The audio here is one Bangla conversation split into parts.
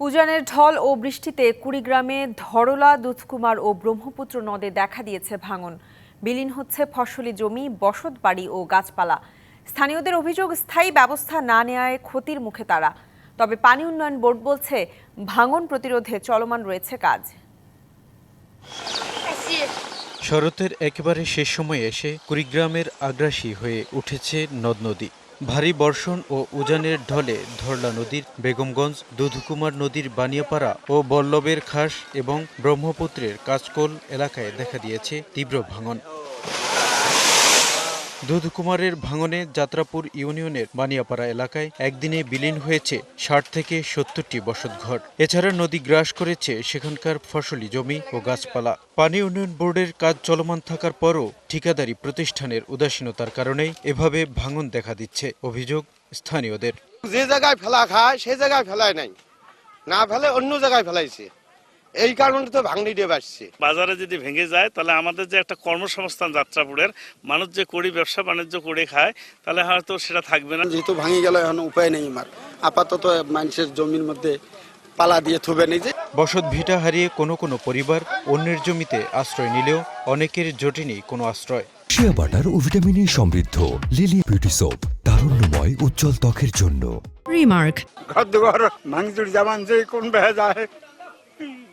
উজানের ঢল ও বৃষ্টিতে কুড়িগ্রামে ধরলা, দুধকুমার ও ব্রহ্মপুত্র নদে দেখা দিয়েছে ভাঙন। বিলীন হচ্ছে ফসলি জমি, বসত বাড়ি ও গাছপালা। স্থানীয়দের অভিযোগ, স্থায়ী ব্যবস্থা না নেওয়ায় ক্ষতির মুখে তারা। তবে পানি উন্নয়ন বোর্ড বলছে, ভাঙন প্রতিরোধে চলমান রয়েছে কাজ। শরতের একেবারে শেষ সময়ে এসে কুড়িগ্রামের আগ্রাসী হয়ে উঠেছে নদ নদী। ভারী বর্ষণ ও উজানের ঢলে ধরলা নদীর বেগমগঞ্জ, দুধুকুমার নদীর বানিয়াপাড়া ও বল্লবের খাস এবং ব্রহ্মপুত্রের কাজকোল এলাকায় দেখা দিয়েছে তীব্র ভাঙন। দুধকুমারের ভাঙনে যাত্রাপুর ইউনিয়নের বানিয়াপাড়া এলাকায় একদিনে বিলীন হয়েছে ষাট থেকে সত্তরটি বসতঘর। এছাড়া নদী গ্রাস করেছে সেখানকার ফসলি জমি ও গাছপালা। পানি উন্নয়ন বোর্ডের কাজ চলমান থাকার পরও ঠিকাদারি প্রতিষ্ঠানের উদাসীনতার কারণেই এভাবে ভাঙন দেখা দিচ্ছে, অভিযোগ স্থানীয়দের। যে জায়গায় ফেলা খায় সেই জায়গায় ফেলায় নাই। না ফেলে, অন্য জায়গায় ফেলাইছে। এই কারণে তো ভাঙনি ডেব আসছে। বাজারে যদি ভেঙে যায় তাহলে আমাদের যে একটা কর্মসংস্থান যাত্রাপুরের মানুষ যে করি ব্যবসা বাণিজ্য করে খায় তাহলে হয়তো সেটা থাকবে না। যেহেতু ভাঙি গেল এখন উপায় নেই আমার। আপাতত মানুষের জমির মধ্যে পালা দিয়ে থুবে নিজে। বসত ভিটা হারিয়ে কোনো কোনো পরিবার অন্যের জমিতে আশ্রয় নিলেও অনেকের জোটেনি কোনো আশ্রয়। শিয়া বাটার ও ভিটামিনে সমৃদ্ধ লিলি বিউটি সোপ তারুণ্যময় উজ্জ্বল ত্বকের জন্য। Remark. ঘর দুঘর ভাঙচুর জামান যে কোন বেহে যায়।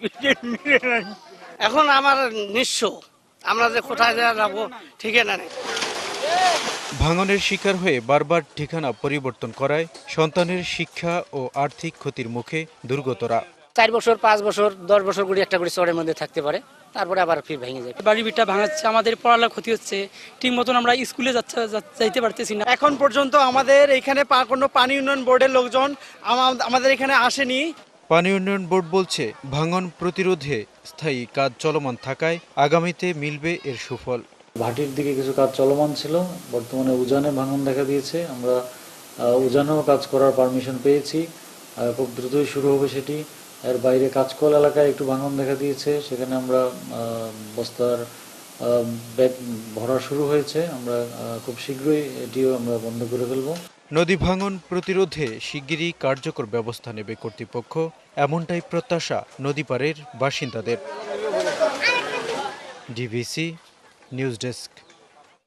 এখন আমার নিঃস্ব। আমরা যে কোথায় যা যাব ঠিকানা নেই। ভাঙনের শিকার হয়ে বারবার ঠিকানা পরিবর্তন করায় সন্তানের শিক্ষা ও আর্থিক ক্ষতির মুখে দুর্গতরা। চার বছর পাঁচ বছর দশ বছর করে একটা করে চরের মধ্যে থাকতে পারে। তারপরে আবার ফির ভেঙে যায়। বাড়ি বিটা ভাঙাচ্ছে আমাদের পড়ালেখা ক্ষতি হচ্ছে। ঠিক মতন আমরা স্কুলে যাচ্ছে যা- যাইতে পারতেছি না। এখন পর্যন্ত আমাদের এখানে পা- কোনো পানি উন্নয়ন বোর্ডের লোকজন আমাদের এখানে আসেনি। পানি উন্নয়ন বোর্ড বলছে, ভাঙন প্রতিরোধে স্থায়ী কাজ চলমান থাকায় আগামীতে মিলবে এর সুফল। ভাটির দিকে কিছু কাজ চলমান ছিল, বর্তমানে উজানে ভাঙন দেখা দিয়েছে। আমরা উজানেও কাজ করার পারমিশন পেয়েছি। খুব দ্রুতই শুরু হবে সেটি। এর বাইরে কাজকল এলাকায় একটু ভাঙন দেখা দিয়েছে। সেখানে আমরা বস্তার ব্যাগ ভরা শুরু হয়েছে। আমরা খুব শীঘ্রই এটিও আমরা বন্ধ করে ফেলব। নদী ভাঙন প্রতিরোধে শিগগিরই কার্যকর ব্যবস্থা নেবে কর্তৃপক্ষ। এমনটাই প্রত্যাশা নদীপাড়ের বাসিন্দাদের। DBC news desk.